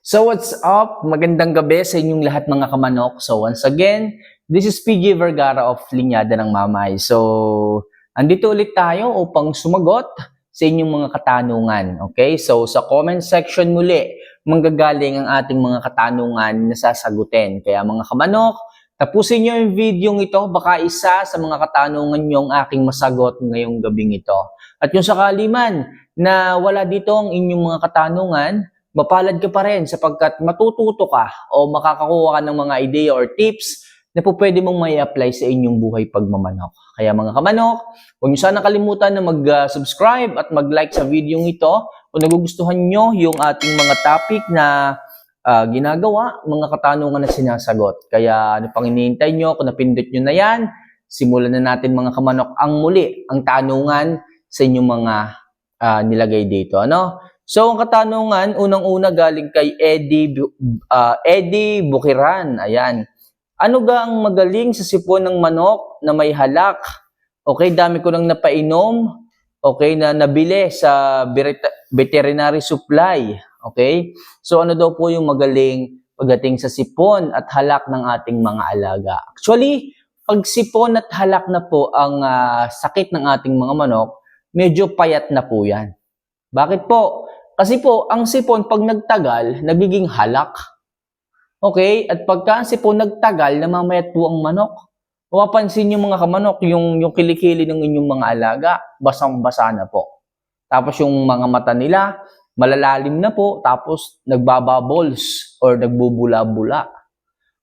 So what's up? Magandang gabi sa inyong lahat mga kamanok. So once again, this is PG Vergara of Linyada ng Mamay. So andito ulit tayo upang sumagot sa inyong mga katanungan. Okay? So sa comment section muli, manggagaling ang ating mga katanungan na sasagutin. Kaya mga kamanok, tapusin nyo yung video ito. Baka isa sa mga katanungan nyo ang aking masagot ngayong gabing ito. At yung sakali man na wala dito ang inyong mga katanungan, mapalad ka pa rin sapagkat matututo ka o makakakuha ka ng mga idea or tips na po pwede mong may apply sa inyong buhay pagmamanok. Kaya mga kamanok, huwag niyo sana kalimutan na mag-subscribe at mag-like sa video ito kung nagugustuhan nyo yung ating mga topic na ah, ginagawa, mga katanungan na sinasagot. Kaya ano pang iniintay nyo, kung napindot nyo na yan, simulan na natin mga kamanok ang muli, ang tanungan sa inyong mga ah, nilagay dito. Ano? So, ang katanungan, unang-una galing kay Eddie, ah, Eddie Bukiran. Ayan. Ano ga ang magaling sa sipon ng manok na may halak? Okay, dami ko nang napainom. Okay, na nabili sa veterinary supply. Okay? So, ano daw po yung magaling pagdating sa sipon at halak ng ating mga alaga? Actually, pag sipon at halak na po ang ah, sakit ng ating mga manok, medyo payat na po yan. Bakit po? Kasi po, ang sipon pag nagtagal, nagiging halak. Okay? At pagka ang sipon nagtagal, namamayat po ang manok. Mapapansin niyo mga kamanok, yung, yung kilikili ng inyong mga alaga, basang-basa na po. Tapos yung mga mata nila, malalalim na po, tapos nagbababalls or nagbubula-bula.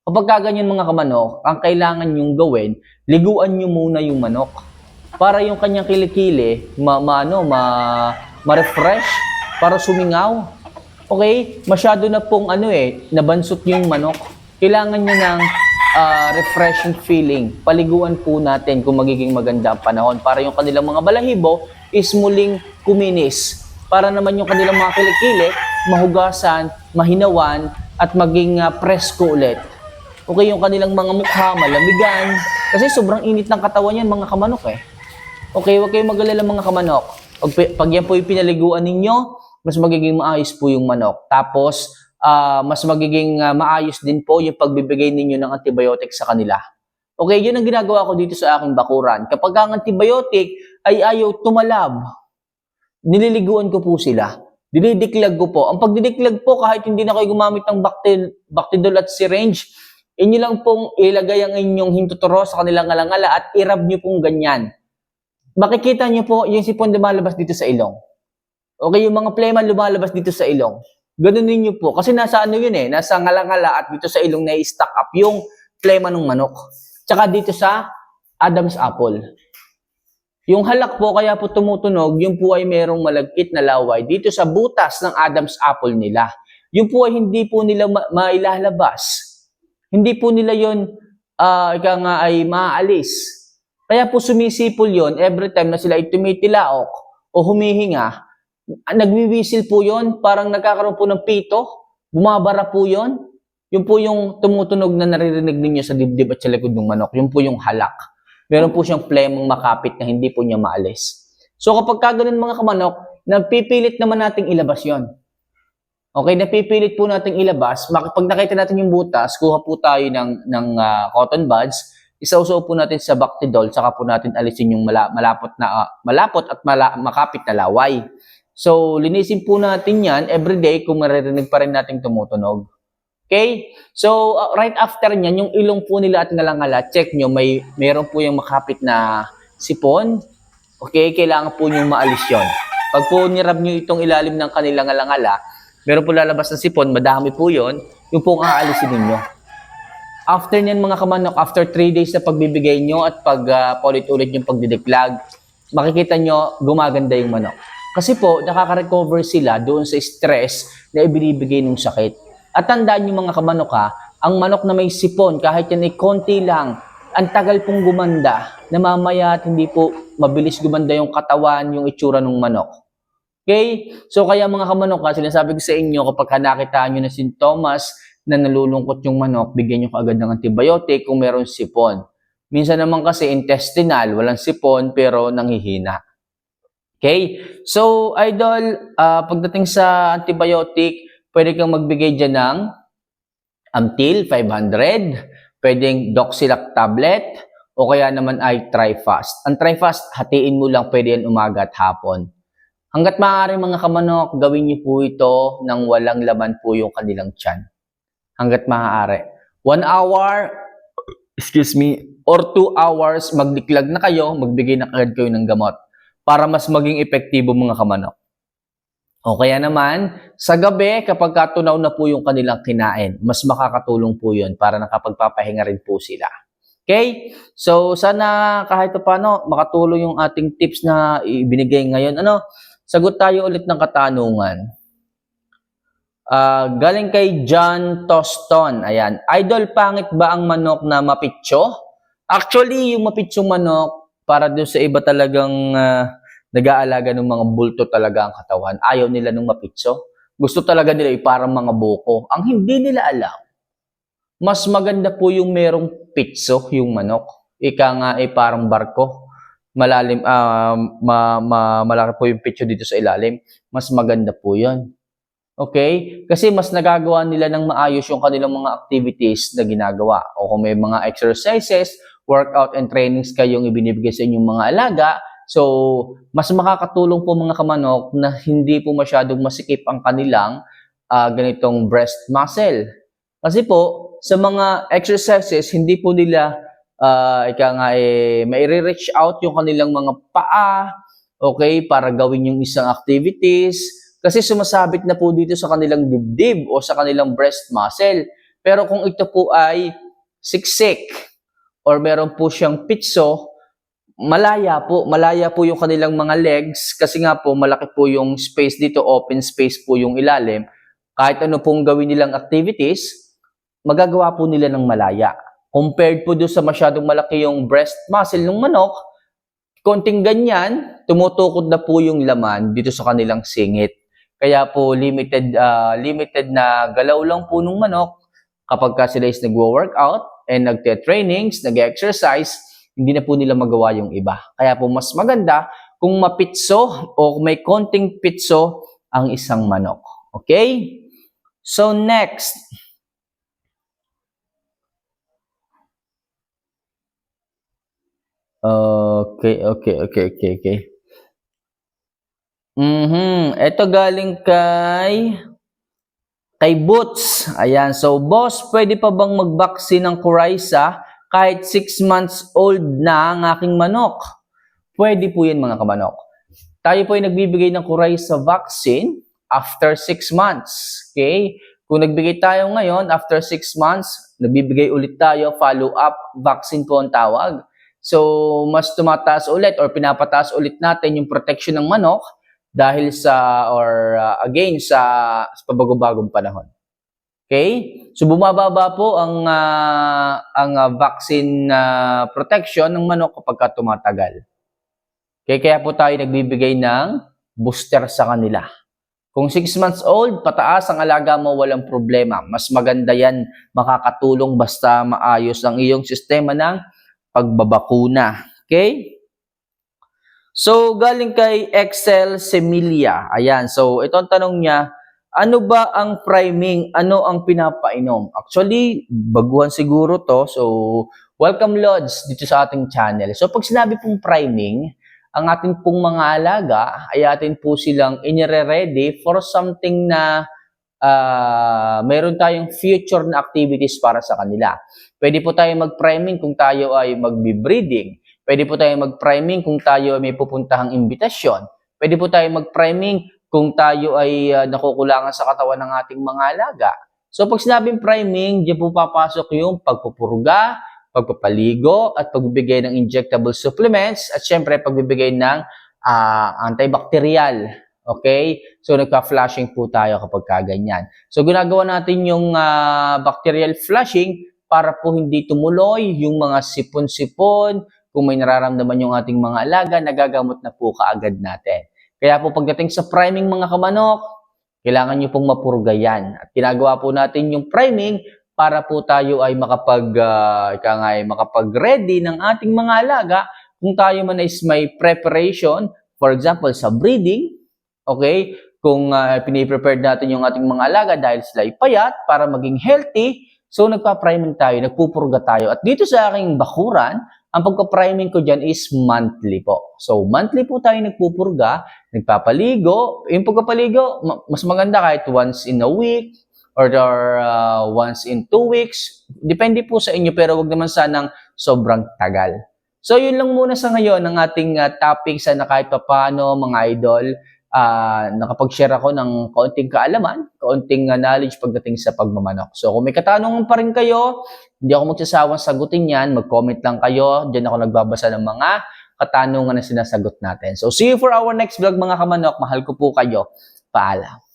Kapag ka ganyan mga kamanok, ang kailangan nyong gawin, liguan nyo muna yung manok para yung kanyang kilikili ma, ma, ano, ma, ma-refresh para sumingaw. Okay? Masyado na pong ano eh, nabansot yung manok. Kailangan nyo ng ah, refreshing feeling. Paliguan po natin kung magiging maganda ang panahon para yung kanilang mga balahibo is muling kuminis. Para naman yung kanilang mga kilikili, mahugasan, mahinawan, at maging ah, presko ulit. Okay, yung kanilang mga mukha, malamigan. Kasi sobrang init ng katawan yan, mga kamanok eh. Okay, huwag kayong mag-alala mga kamanok. Pag, pag yan po yung pinaliguan ninyo, mas magiging maayos po yung manok. Tapos, ah, mas magiging ah, maayos din po yung pagbibigay ninyo ng antibiotic sa kanila. Okay, yun ang ginagawa ko dito sa aking bakuran. Kapag ang antibiotic ay ayaw tumalab, nililiguan ko po sila. Dinidiklag ko po. Ang pagdidiklag po, kahit hindi na kayo gumamit ng Bactil, Bactidol at syringe, inyo lang pong ilagay ang inyong hintuturo sa kanilang alangala at irab nyo pong ganyan. Makikita nyo po yung sipon lumalabas dito sa ilong. Okay, yung mga plema lumalabas dito sa ilong. Ganun ninyo po. Kasi nasa ano yun eh, nasa ngalangala at dito sa ilong na i-stack up yung plema ng manok. Tsaka dito sa Adam's apple. Yung halak po, kaya po tumutunog, yung po ay merong malagkit na laway dito sa butas ng Adam's apple nila. Yung po ay hindi po nila ma- mailalabas. Hindi po nila yon ah ika nga ay maaalis. Kaya po sumisipol yon every time na sila ay tumitilaok o humihinga, nagwiwisil po yon parang nagkakaroon po ng pito, bumabara po yon. Yung po yung tumutunog na naririnig ninyo sa dibdib at sa likod ng manok. Yung po yung halak. Meron po siyang plemong makapit na hindi po niya maalis. So kapag kaganon mga kamanok, napipilit naman nating ilabas yon. Okay, napipilit po nating ilabas. Pag nakita natin yung butas, kuha po tayo ng, ng ah, cotton buds, isausaw po natin sa Bactidol, saka po natin alisin yung mala- malapot na ah, malapot at mala- makapit na laway. So, linisin po natin yan everyday kung maririnig pa rin nating tumutunog. Okay? So, uh, right after niyan, yung ilong po nila at nalangala, check nyo, may meron po yung makapit na sipon. Okay? Kailangan po nyo maalis yon. Pag po nirab nyo itong ilalim ng kanilang alangala, meron po lalabas na sipon, madami po yon, yung po ang aalisin ninyo. After niyan mga kamanok, after 3 days na pagbibigay nyo at pag uh, paulit-ulit yung pagdideklag, makikita nyo gumaganda yung manok. Kasi po, nakaka-recover sila doon sa stress na ibinibigay ng sakit. At tandaan nyo mga kamanok ha, ang manok na may sipon, kahit yan ay konti lang, ang tagal pong gumanda, na mamaya at hindi po mabilis gumanda yung katawan, yung itsura ng manok. Okay? So kaya mga kamanok ha, sinasabi ko sa inyo kapag nakita nyo na sintomas na nalulungkot yung manok, bigyan nyo kaagad ng antibiotic kung meron sipon. Minsan naman kasi intestinal, walang sipon pero nanghihina. Okay? So, idol, ah, pagdating sa antibiotic, pwede kang magbigay dyan ng Amtil 500, pwedeng Doxilac tablet, o kaya naman ay TriFast. Ang TriFast, hatiin mo lang pwede yan umaga at hapon. Hanggat maaari mga kamanok, gawin niyo po ito nang walang laman po yung kanilang tiyan. Hanggat maaari. One hour, excuse me, or two hours, magdiklag na kayo, magbigay na kagad kayo ng gamot para mas maging epektibo mga kamanok. O kaya naman, sa gabi, kapag katunaw na po yung kanilang kinain, mas makakatulong po yun para nakapagpapahinga rin po sila. Okay? So, sana kahit pa paano, makatulong yung ating tips na ibinigay ngayon. Ano? Sagot tayo ulit ng katanungan. Ah, galing kay John Toston. Ayan. Idol, pangit ba ang manok na mapitso? Actually, yung mapitsong manok, para doon sa iba talagang ah, nag-aalaga ng mga bulto talaga ang katawan. Ayaw nila nung mapitso. Gusto talaga nila yung parang mga buko. Ang hindi nila alam, mas maganda po yung merong pitso, yung manok. Ika nga ay parang barko. Malalim, ah, ma, ma- malaki po yung pitso dito sa ilalim. Mas maganda po yun. Okay? Kasi mas nagagawa nila ng maayos yung kanilang mga activities na ginagawa. O kung may mga exercises, workout and trainings kayong ibinibigay sa inyong mga alaga, so mas makakatulong po mga kamanok na hindi po masyadong masikip ang kanilang ah, ganitong breast muscle. Kasi po, sa mga exercises, hindi po nila ah, ika nga eh, mai-reach out yung kanilang mga paa, okay, para gawin yung isang activities, kasi sumasabit na po dito sa kanilang dibdib o sa kanilang breast muscle. Pero kung ito po ay siksik or meron po siyang pitso, malaya po, malaya po yung kanilang mga legs kasi nga po malaki po yung space dito, open space po yung ilalim. Kahit ano pong gawin nilang activities, magagawa po nila ng malaya. Compared po doon sa masyadong malaki yung breast muscle ng manok, konting ganyan, tumutukod na po yung laman dito sa kanilang singit. Kaya po limited ah, limited na galaw lang po ng manok kapag ka sila is nagwo-workout and nagte-trainings, nag-exercise, hindi na po nila magawa yung iba. Kaya po mas maganda kung mapitso o may konting pitso ang isang manok. Okay? So next, Okay, okay, okay, okay, okay. Mhm. Ito galing kay kay Boots. Ayan. So, boss, pwede pa bang mag-vaccine ng Coryza kahit 6 months old na ang aking manok? Pwede po yan mga kamanok. Tayo po ay nagbibigay ng Coryza vaccine after 6 months. Okay? Kung nagbigay tayo ngayon, after 6 months, nagbibigay ulit tayo, follow-up vaccine po ang tawag. So, mas tumataas ulit or pinapataas ulit natin yung protection ng manok dahil sa or uh, again sa, sa pabago-bagong panahon. Okay? So bumababa po ang uh, ang uh, vaccine uh, protection ng manok kapag ka tumatagal. Okay, kaya po tayo nagbibigay ng booster sa kanila. Kung 6 months old, pataas ang alaga mo, walang problema. Mas maganda yan, makakatulong basta maayos ang iyong sistema ng pagbabakuna. Okay? So, galing kay Excel Semilia. Ayan. So, ito ang tanong niya, ano ba ang priming? Ano ang pinapainom? Actually, baguhan siguro to. So, welcome Lods dito sa ating channel. So, pag sinabi pong priming, ang ating pong mga alaga ay atin po silang inire-ready for something na uh, meron tayong future na activities para sa kanila. Pwede po tayo mag-priming kung tayo ay magbe-breeding. Pwede po tayo mag-priming kung tayo ay may pupuntahang imbitasyon. Pwede po tayo mag-priming kung tayo ay uh, nakukulangan sa katawan ng ating mga alaga. So pag sinabing priming, diyan po papasok yung pagpupurga, pagpapaligo, at pagbibigay ng injectable supplements, at syempre pagbibigay ng uh, antibacterial. Okay? So nagpa-flushing po tayo kapag kaganyan. So ginagawa natin yung uh, bacterial flushing para po hindi tumuloy yung mga sipon-sipon, kung may nararamdaman yung ating mga alaga, nagagamot na po kaagad natin. Kaya po pagdating sa priming mga kamanok, kailangan nyo pong mapurga yan. At ginagawa po natin yung priming para po tayo ay makapag, uh, ika nga ay makapag-ready ng ating mga alaga kung tayo man is may preparation, for example, sa breeding, okay? kung uh, piniprepare natin yung ating mga alaga dahil sila ay payat para maging healthy, so nagpa-priming tayo, nagpupurga tayo. At dito sa aking bakuran, ang pagpa-priming ko dyan is monthly po. So, monthly po tayo nagpupurga, nagpapaligo. Yung pagpapaligo, ma- mas maganda kahit once in a week or, or uh, once in two weeks. Depende po sa inyo, pero wag naman sanang sobrang tagal. So, yun lang muna sa ngayon ng ating uh, topic sa na kahit papano, mga idol. Ah, nakapag-share ako ng kaunting kaalaman, kaunting uh, knowledge pagdating sa pagmamanok. So, kung may katanungan pa rin kayo, hindi ako magsasawang sagutin yan. Mag-comment lang kayo. Diyan ako nagbabasa ng mga katanungan na sinasagot natin. So, see you for our next vlog mga kamanok. Mahal ko po kayo. Paalam.